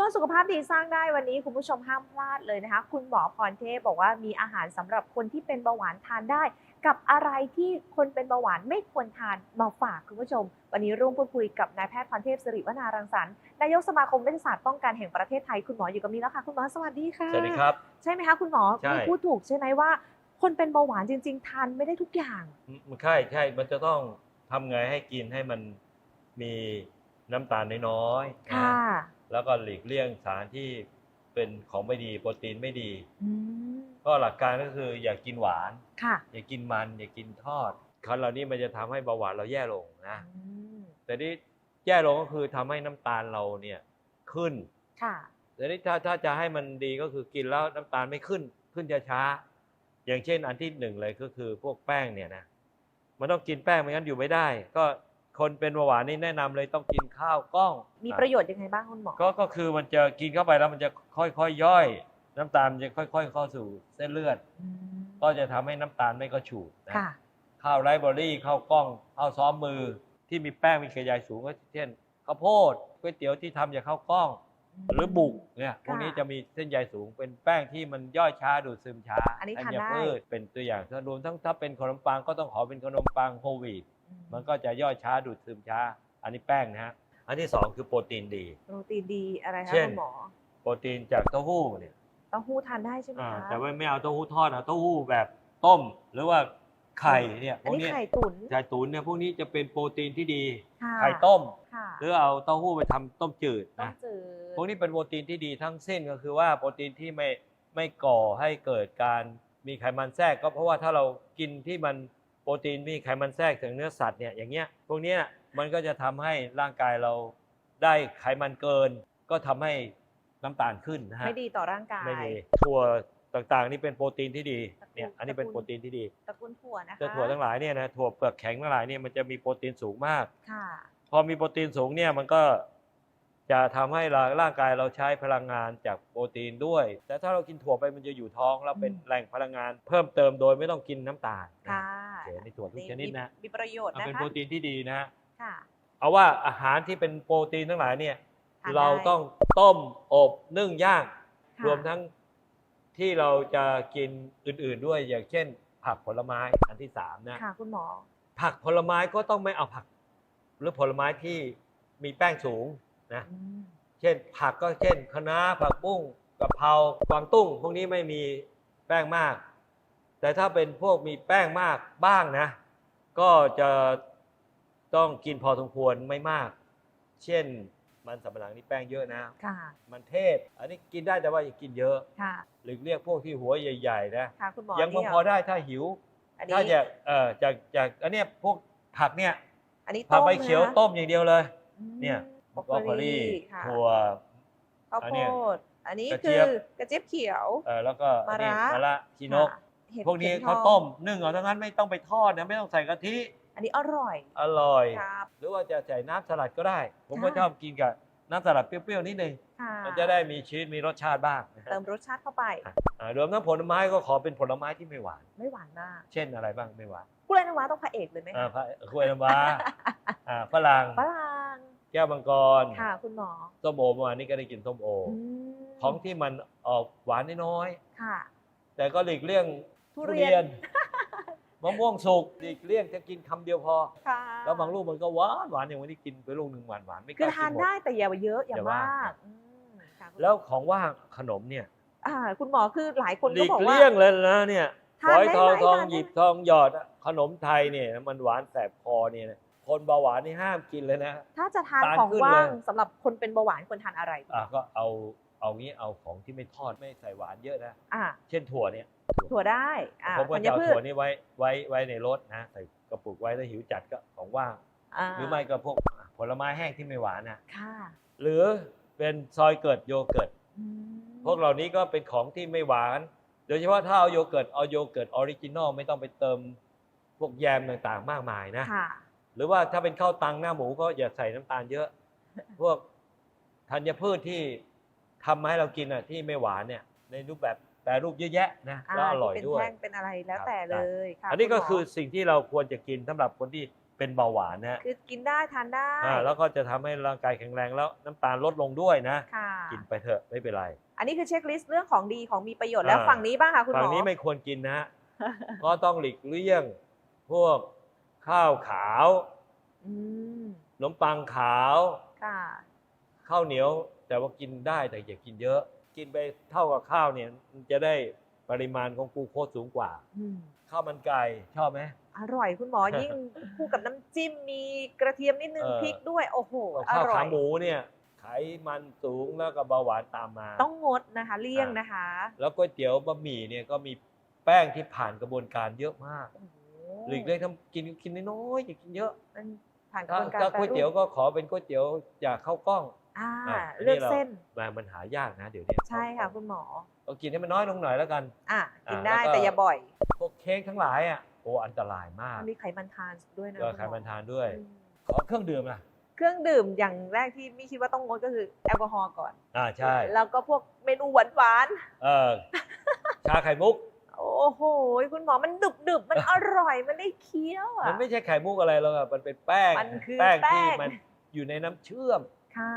ช่วงสุขภาพดีสร้างได้วันนี้คุณผู้ชมห้ามพลาดเลยนะคะ คุณหมอพรเทพบอกว่ามีอาหารสำหรับคนที่เป็นเบาหวานทานได้ กับอะไรที่คนเป็นเบาหวานไม่ควรทานมาฝากคุณผู้ชม วันนี้ร่วมพูดคุยกับนายแพทย์พรเทพสิริวนารังสรรค์นายกสมาคมเวชศาสตร์ป้องกันแห่งประเทศไทยคุณหมออยู่กับนี้แล้วค่ะคุณหมอสวัสดีค่ะสวัสดีครับใช่ไหมคะคุณหมอใช่มีพูดถูกใช่ไหมว่า คนเป็นเบาหวานจริง ๆ ทานไม่ได้ทุกอย่างมันใช่ใช่มันจะต้องทำไงให้กินให้มันมีน้ำตาลน้อยๆค่ะนะ แล้วก็หลีกเลี่ยงสารที่เป็นของไม่ดีโปรตีนไม่ดีอืมก็หลักการก็คืออย่ากินหวานค่ะอย่ากินมัน อย่ากินทอดคันเหล่านี้มันจะทำให้เบาหวานเราแย่ลงนะอืมแต่นี่แย่ลงก็คือทำให้น้ำตาลเราเนี่ยขึ้นค่ะแต่นี่ถ้าถ้าจะให้มันดีก็คือกินแล้วน้ำตาลไม่ขึ้น ขึ้นช้าๆอย่างเช่นอันที่หนึ่งเลยก็คือพวกแป้งเนี่ยนะมันต้องกินแป้งไม่งั้นอยู่ไม่ได้ ก็ คนเป็นเบาหวานนี่แนะนำเลยต้องกินข้าวกล้อง มีประโยชน์ยังไงบ้างคุณหมอ ก็ก็คือมันจะกินเข้าไปแล้วมันจะค่อยๆย่อย น้ำตาลมันจะค่อยๆเข้าสู่เส้นเลือด อืมก็จะทำให้น้ำตาลไม่กระฉูดนะค่ะ ข้าวไรซ์เบอรี่ข้าวกล้องข้าวซ้อมมือที่มีแป้งมีกระใยสูงก็เช่นข้าวโพดก๋วยเตี๋ยวที่ทำจากข้าวกล้อง หรือบุกเนี่ยพวกนี้จะมีเส้นใยสูงเป็นแป้งที่มันย่อยช้าดูดซึมช้าอันนี้ธัทานญได้ พืชเป็นตัวอย่างถ้ารวมทั้งถ้าเป็นขนมปังก็ต้องขอเป็นขนมปังโฮลวีตอื มันก็จะย่อยช้าดูดซึมช้า อันนี้แป้งนะฮะ อันที่สองคือโปรตีนดี โปรตีนดีอะไรคะเช่น คุณหมอโปรตีนจากเต้าหู้เนี่ยเต้าหู้ทานได้ใช่ไหมอ่าคะแต่ว่าไม่เอาเต้าหู้ทอดนะเต้าหู้แบบต้ม หรือว่าไข่เนี่ยพอันวกนี้นี้ไข่ตุ๋นไข่ตุ๋นเนี่ยพวกนี้จะเป็นโปรตีนที่ดี ค่ะไข่ต้ม ค่ะหรือเอาเต้าหู้ไปทำต้มจืดต้มนะ จืดพวกนี้เป็นโปรตีนที่ดีทั้งสิ้นก็คือว่าโปรตีนที่ไม่ไม่ก่อให้เกิดการมีไขมันแทรกก็เพราะว่าถ้าเรากินที่มันโปรตีนมีไขมันแทรกถึงเนื้อสัตว์เนี่ยอย่างเงี้ยพวกเนี้ยมันก็จะทำให้ร่างกายเราได้ไขมันเกิน ก็ทำให้น้ำตาลขึ้นนะฮะไม่ดีต่อร่างกายไม่ดีถั่วต่างๆ นี่เป็นโปรตีนที่ดีตระกูลเนี่ยอันนี้เป็นตระกูลโปรตีนที่ดีตระกูลถั่วนะคะแต่ถั่วทั้งหลายเนี่ยนะถั่วเปลือกแข็งทั้งหลายเนี่ยมันจะมีโปรตีนสูงมากค่ะพอมีโปรตีนสูงเนี่ยมันก็ จะทำให้เราร่างกายเราใช้พลังงานจากโปรตีนด้วย แต่ถ้าเรากินถั่วไปมันจะอยู่ท้องแล้วเป็นอืมแหล่งพลังงาน เพิ่มเติมโดยไม่ต้องกินน้ำตาลนะค่ะโอเคในถั่วทุกชนิดนะมีมีประโยชน์เอานะเป็นคะโปรตีนที่ดีนะค่ะเอาว่าอาหารที่เป็นโปรตีนทั้งหลายเนี่ยทานได้เราต้องต้มอบนึ่งย่างค่ะรวมทั้งที่เราจะกินอื่นๆด้วยอย่างเช่น ผักผลไม้อันที่สามนะค่ะคุณหมอ ผักผลไม้ก็ต้องไม่เอาผัก หรือผลไม้ที่มีแป้งสูง นะอืมเช่นผักก็เช่นคะน้าผักบุ้งกะเพรากวางตุ้ง พวกนี้ไม่มีแป้งมาก แต่ถ้าเป็นพวกมีแป้งมากบ้างนะ ก็จะต้องกินพอสมควรไม่มาก เช่นมันสำปะหลังนี่แป้งเยอะนะค่ะ มันเทศ อันนี้กินได้แต่ว่าอย่ากินเยอะ ค่ะ หรือเรียกพวกที่หัวใหญ่ ๆ นะ ค่ะคุณหมอยังพนี่อเหรพอได้ถ้าหิว อันนี้ถ้าอยากเอ่อจากจากอันเนี้ยพวกผักเนี่ยอันนี้ผักต้มใบเขียวนะคะต้มอย่างเดียวเลยอืมเนี่ยบบ รรออกกโคโคลีลีค่ะถั่วข้าวอันโพเนี้ยดอันนี้กระคืเจี๊อยบกระเจี๊ยบเขียวเอ่อแล้วก็อันนี้มะระมะระชีนกค่ะเห็ดพวกนี้ข็เขาทองต้มนึ่งเอาทั้งนั้นไม่ต้องไปทอดนะไม่ต้องใส่กะทิ อันนี้อร่อย อร่อยครับหรือว่าจะใส่น้ำสลัดก็ได้ ผมก็ค่ะชอบกินกับน้ำสลัดเปรี้ยวๆนิดนึงค่ะมันจะได้มีชีวิตมีรสชาติบ้างนะฮะเติมรสชาติเข้าไปอ่ารวมทั้งผลไม้ก็ขอเป็นผลไม้ที่ไม่หวาน ไม่หวานมาก เช่นอะไรบ้างไม่หวานกล้วยน้ำว้าต้องพระเอกเลยไหมอ่าคะพระกล้วยน้ำว้าอ่าฝรั่งฝรั่ง แก้วมังกรค่ะ คุณหมอส้มโอเมื่อวานนี้ก็ได้กินส้มโออืมของที่มันออกหวานน้อยค่ะๆแต่ก็หลีกเลี่ยงทุเรียนมะม่วงสุกหลีกเลี่ยงจะกินคำเดียวพอค่ะแล้วบางลูกมันก็หวานหวานอย่างวันนี้กินไปลูกหนึ่งหวานหวานไม่กคือล้าทากินนหมดได้แต่อย่าเยอะอย่าอย่ามามากกอืมค่ะคุณแล้วของว่างขนมเนี่ยอ่าคุณหมอคือหลายคนหก็ลีกบอกว่าเลี่ยงเลยนะเนี่ยทาฝนอยได้ทองไหมทองทานได้หยิบทองหยอดอะขนมไทยเนี่ย มันหวานแสบคอเนี่ยนะ คนเบาหวานนี่ห้ามกินเลยนะ ถ้าจะทานตาลของขึ้นว่างเลย สำหรับคนเป็นเบาหวานควรทานอะไรอะก็เอาเอางี้เอาของที่ไม่ทอดไม่ใส่หวานเยอะนะ อ่าเช่นถั่วเนี่ยถั่วได้อ่าผมก็ธัญจะเอาพืชถั่วนี้ไว้ไว้ไว้ในรถนะใส่กระปุกไว้ถ้าหิวจัดก็ของว่าง อ่าหรือไม่ก็พวกผลไม้แห้งที่ไม่หวานนะค่ะหรือเป็นซอยเกิดโยเกิร์ตอืมพวกเหล่านี้ก็เป็นของที่ไม่หวาน โดยเฉพาะถ้าเอาโยเกิร์ตเอาโยเกิร์ตออริจินอลไม่ต้องไปเติมพวกแยมต่างๆ มากมายนะ ค่ะ หรือว่าถ้าเป็นข้าวตังหน้าหมูก็อย่าใส่น้ำตาลเยอะ พวกธัญพืชที่ทำมาให้เรากินอะที่ไม่หวานเนี่ย ในรูปแบบแปรรูปเยอะแยะนะอ่าแล้วอร่อยที่เป็นด้วยแท่งเป็นอะไรแล้วครับแต่ได้เลยค่ะอันนี้ก็ณหมคือสิ่งที่เราควรจะกินสำหรับคนที่เป็นเบาหวานนะคือกินได้ทานได้อ่าแล้วก็จะทำให้ร่างกายแข็งแรงแล้วน้ำตาลลดลงด้วยนะค่ะกินไปเถอะไม่เป็นไร อันนี้คือเช็คลิสต์เรื่องของดีของมีประโยชน์แล้วอ่าฝั่งนี้บ้างค่ะคุณหมอฝั่งนี้ไม่ควรกินนะฮะก็ต้องหลีกเลี่ยงพวก ข้าวขาวอืมขนมปังขาว ค่ะ ข้าวเหนียว แต่ว่ากินได้แต่อย่ากินเยอะ กินไปเท่ากับข้าวเนี่ยมันจะได้ปริมาณของกลูโคสสูงกว่า อืม ข้าวมันไก่ชอบไหม อร่อยคุณหมอ ยิ่งคู่กับน้ำจิ้มมีกระเทียมนิดนึงเออ พริกด้วย โอ้โห อข้าวร่อขาย หมูเนี่ยไขมันสูงแล้วก็เบาหวานตามมา ต้องงดนะคะ เลี่ยงนะคะ แล้วก๋วยเตี๋ยวบะหมี่เนี่ยก็มีแป้งที่ผ่านกระบวนการเยอะมาก โอ้โห หลีกเลี่ยงทำกินกินน้อยๆอย่ากินเยอะมันผ่านกระถ้าบวนการถ้าแปรก๋วยเตี๋ยวรูปก็ขอเป็นก๋วยเตี๋ยวอย่าเข้ากล้องอ่าอะอันนี้เลือกเราเส้นมามันหายากนะ เดี๋ยวนี้ใช่ค่ะคุณหมอก็กินให้มันน้อยลงหน่อยแล้วกัน อะกินอ่าได้แล้วก็แต่อย่าบ่อยพวกเค้กทั้งหลายอะโอ้อันตรายมากมันมีไขมันทรานส์ด้วยนะก็คุณหไขมอมันทานด้วยอืมขอเครื่องดื่มนะเครื่องดื่มอย่างแรกที่ไม่คิดว่าต้องงดก็คือแอลกอฮอล์ก่อน อ่าใช่ แล้วก็พวกเมนูหวานหวานเออชาไข่มุกๆ โอ้โหคุณหมอมันดึบดึบๆมันอร่อยมันได้เคี้ยวอะมันไม่ใช่ไข่มุกอะไรหรอกอะมันเป็นแป้งมันคือแป้งแป้ที่งมันอยู่ในน้ำเชื่อมค่ะ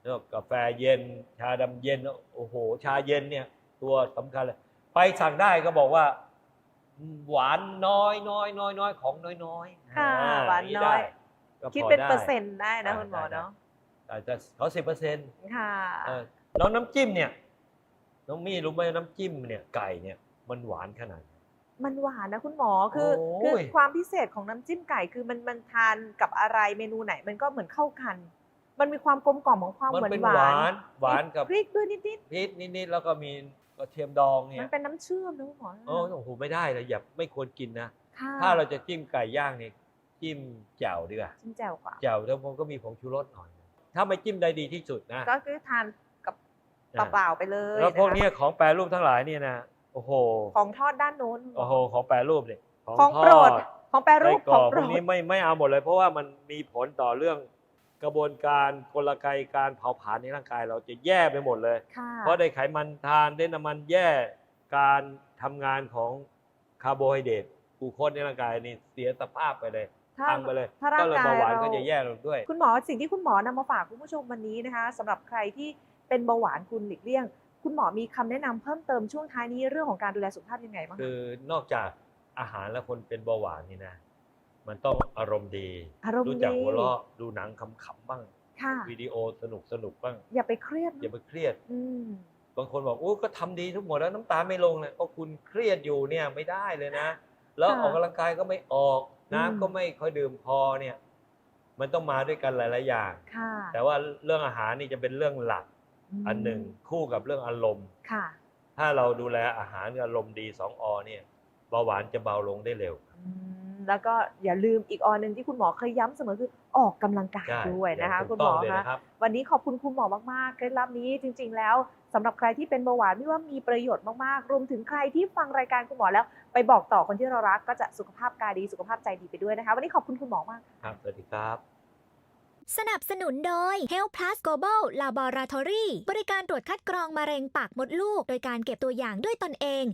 แล้วกาแฟเย็น ชาดำเย็นโอ้โห ชาเย็นเนี่ย ตัวสำคัญเลย ไปสั่งได้ก็บอกว่า หวานน้อยน้อยน้อยน้อยของน้อยน้อยค่ะอ่หวานน้อยก็พคิดเป็นไเปอร์เซ็นต์ได้นะอ่าคุณหมอได้เนาะอาจจะเขาสิบเปอร์เซ็นต์ค่ะแล้วน้ำจิ้มเนี่ยน้องมี่รู้ไหมน้ำจิ้มเนี่ยไก่เนี่ย มันหวานขนาดไหนมันหวานนะคุณหมอคือโอ้ย คือความพิเศษของน้ำจิ้มไก่คือมันมันทานกับอะไรเมนูไหน มันก็เหมือนเข้ากัน มันมีความกลมกล่อมของความมันหวานเป็นหหวาวานนหวานกับพริกด้วยนิดพริกนิดๆแล้วก็มีกระเทียมดองๆเนี่มัยนเป็นน้ำเชื่อมนะคุณหมอโอ้โหไม่ได้เลยอย่าไม่ควรกินนะ ค่ะถ้าเราจะจิ้มไก่ย่างเนี่ยจิ้มแจ่วดีกว่าจิ้มแจ่วกว่า แจ่วแล้วมันก็มีผงชูรสหน่อยถ้าไม่จิ้มได้ดีที่สุดนะ ก็คือทานกับอ่าเปล่าๆไปเลยแล้วพวกนะคะเนี้ยของแปรรูปทั้งหลายเนี่ยนะ โอ้โห ของทอดด้านโน้น โอ้โห ของแปรรูปเนี่ยของโปรดทอของแปรรูไส้ปกรขอองกโปพรวกดนี้ไม่ไม่เอาหมดเลย เพราะว่ามันมีผลต่อเรื่องกระบวนการกลไกการเผาผลาญในร่างกายเราจะแย่ไปหมดเลยค่ะเพราะได้ไขมันทานได้น้ำมันแย่การทำงานของคาร์โบไฮเดรตกลูโคสในร่างกายนี่เสียสภาพไปเลยถ้าพังไปเลยถ้าร่างก็เลยกายเบาหวานเราก็จะแย่ลงด้วย คุณหมอสิ่งที่คุณหมอนำมาฝากคุณผู้ชมวันนี้นะคะสำหรับใครที่เป็นเบาหวานคุณหลีกเลี่ยง คุณหมอมีคำแนะนำเพิ่มเติมช่วงท้ายนี้เรื่องของการดูแลสุขภาพยังไงบ้างคะคือนอกจากอาหารแล้วคนเป็นเบาหวานนี่นะ มันต้องอารมณ์ดีอารมณ์รู้จักดีหัวเราะดูหนังขำๆบ้างค่ะวิดีโอสนุกสนุกๆบ้าง อย่าไปเครียด อย่าไปเครียดอืมบางคนบอกโอ้ก็ทำดีทุกหมดแล้วน้ำตาไม่ลงเลยก็คุณเครียดอยู่เนี่ยไม่ได้เลยนะ แล้วออกกำลังกายก็ไม่ออก น้ำก็ไม่ค่อยดื่มพอเนี่ย มันต้องมาด้วยกันหลายๆอย่างค่ะแต่ว่าเรื่องอาหารนี่จะเป็นเรื่องหลักม อันหนึ่งคู่กับเรื่องอารมณ์ค่ะ ถ้าเราดูแลอาหารกับอารมณ์ดีสองอเนี่ยเบาหวานจะเบาลงได้เร็วอืมแล้วก็อย่าลืมอีกออหนึ่งที่คุณหมอเคยย้ำเสมอคือออกกำลังกายใช่ด้วยนะคะถูคุกณหมต้องเลยคะนะครับวันนี้ขอบคุณคุณหมอมากๆเคล็ดลับนี้จริง ๆ แล้วสำหรับใครที่เป็นเบาหวานไม่ว่ามีประโยชน์มากๆรวมถึงใครที่ฟังรายการคุณหมอแล้ว ไปบอกต่อคนที่เรารักก็จะสุขภาพกายดีสุขภาพใจดีไปด้วยนะคะ วันนี้ขอบคุณคุณหมอมากครับสวัสดีครับ สนับสนุนโดย Health Plus Global Laboratory บริการตรวจคัดกรองมะเร็งปากมดลูก โดยการเก็บตัวอย่างด้วยตนเอง